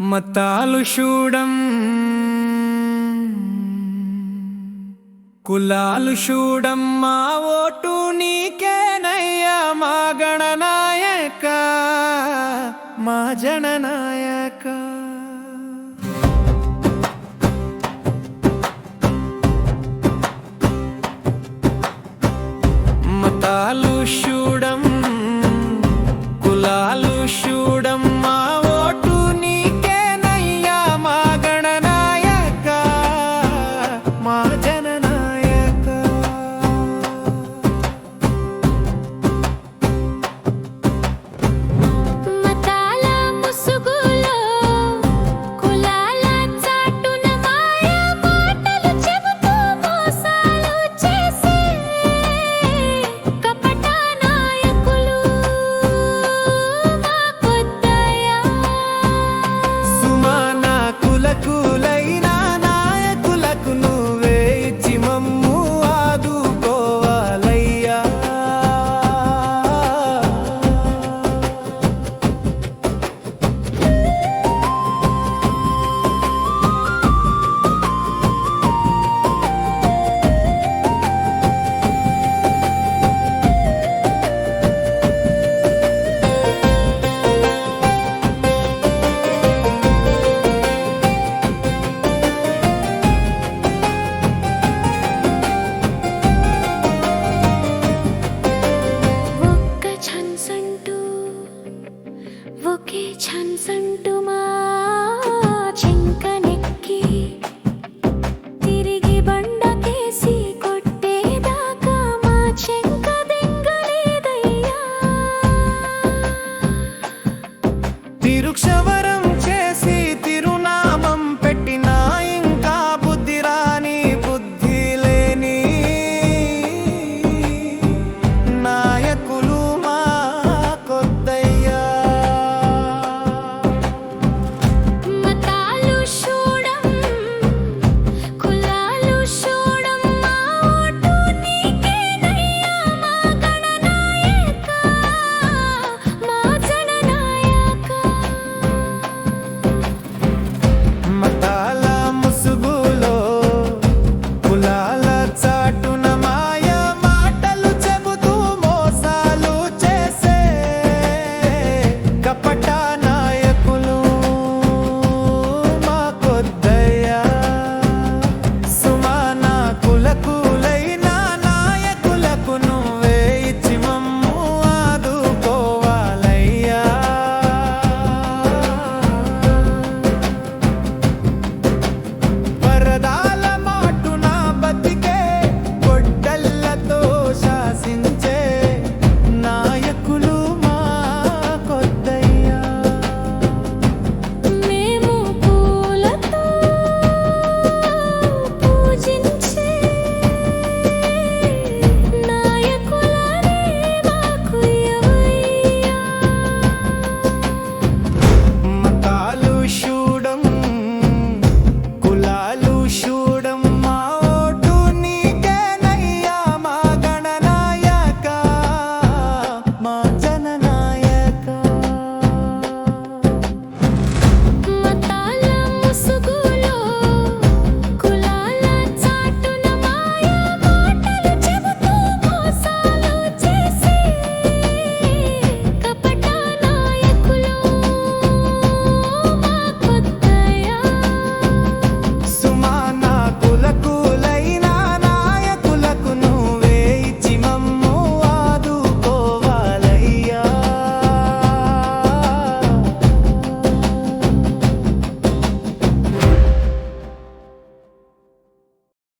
మతాలు చూడం కులాలు చూడం మా ఓటు నీకేనయ్యా మా గణనాయక మా జననా